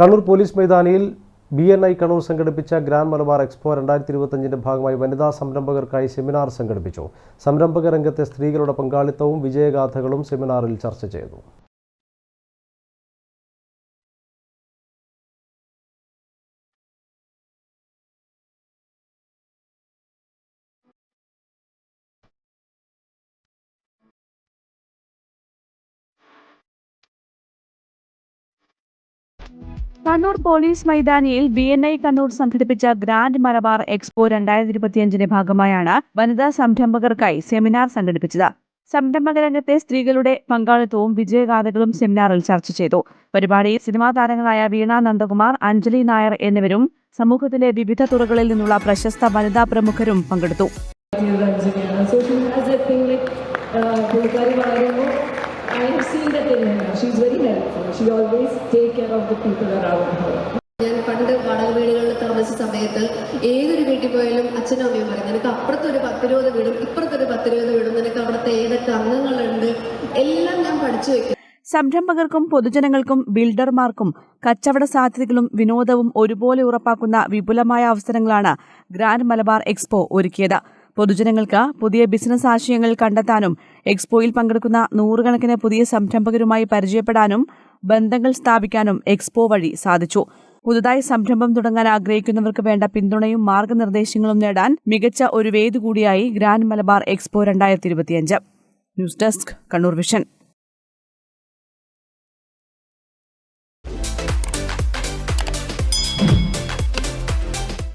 Kannur police മൈതാനിയിൽ B N I Kannur സംഘടിപ്പിച്ച grand Malabar expo രണ്ടായിരത്തി ഇരുപത്തഞ്ചിന്റെ ഭാഗമായി വനിതാ സംരംഭകർക്കായി സെമിനാർ സംഘടിപ്പിച്ചു. സംരംഭക രംഗത്തെ സ്ത്രീകളുടെ പങ്കാളിത്തവും വിജയഗാഥകളും സെമിനാറിൽ ചർച്ച ചെയ്തു. കണ്ണൂർ പോലീസ് മൈതാനിയിൽ ബി എൻ ഐ കണ്ണൂർ സംഘടിപ്പിച്ച ഗ്രാൻഡ് മലബാർ എക്സ്പോ രണ്ടായിരത്തി ഇരുപത്തിയഞ്ചിന്റെ ഭാഗമായാണ് വനിതാ സംരംഭകർക്കായി സെമിനാർ സംഘടിപ്പിച്ചത്. സംരംഭക രംഗത്തെ സ്ത്രീകളുടെ പങ്കാളിത്തവും വിജയഗാഥകളും സെമിനാറിൽ ചർച്ച ചെയ്തു. പരിപാടിയിൽ സിനിമാ താരങ്ങളായ വീണ നന്ദകുമാർ അഞ്ജലി നായർ എന്നിവരും സമൂഹത്തിലെ വിവിധ തുറകളിൽ നിന്നുള്ള പ്രശസ്ത വനിതാ പ്രമുഖരും പങ്കെടുത്തു. രഞ്ജനയാണ് have seen that in her. She is very helpful. She always take care of the people around her. She always take care of the people around ഞാൻ പണ്ട് വാടക വീടുകളിൽ താമസിച്ച സമയത്ത് ഏതൊരു വീട്ടിൽ പോയാലും അച്ഛനും അമ്മയും പറയും നിനക്ക് അപ്പുറത്തൊരു പത്തിരുപത് വീടും ഇപ്പുറത്തൊരു പത്തിരുപത് വീടും നിനക്ക് അവിടുത്തെ ഏതൊക്കെ അംഗങ്ങളുണ്ട് എല്ലാം ഞാൻ പഠിച്ചു വെക്കും സംരംഭകർക്കും പൊതുജനങ്ങൾക്കും ബിൽഡർമാർക്കും കച്ചവട സാധ്യതകളും വിനോദവും ഒരുപോലെ ഉറപ്പാക്കുന്ന വിപുലമായ അവസരങ്ങളാണ് ഗ്രാൻഡ് മലബാർ എക്സ്പോ ഒരുക്കിയത് പൊതുജനങ്ങൾക്ക് പുതിയ ബിസിനസ് ആശയങ്ങൾ കണ്ടെത്താനും എക്സ്പോയിൽ പങ്കെടുക്കുന്ന നൂറുകണക്കിന് പുതിയ സംരംഭകരുമായി പരിചയപ്പെടാനും ബന്ധങ്ങൾ സ്ഥാപിക്കാനും എക്സ്പോ വഴി സാധിച്ചു. പുതുതായി സംരംഭം തുടങ്ങാൻ ആഗ്രഹിക്കുന്നവർക്ക് വേണ്ട പിന്തുണയും മാർഗനിർദ്ദേശങ്ങളും നേടാൻ മികച്ച ഒരു വേദി കൂടിയായി ഗ്രാൻഡ് മലബാർ എക്സ്പോ രണ്ടായിരത്തി ന്യൂസ് ഡെസ്ക് കണ്ണൂർ വിഷൻ.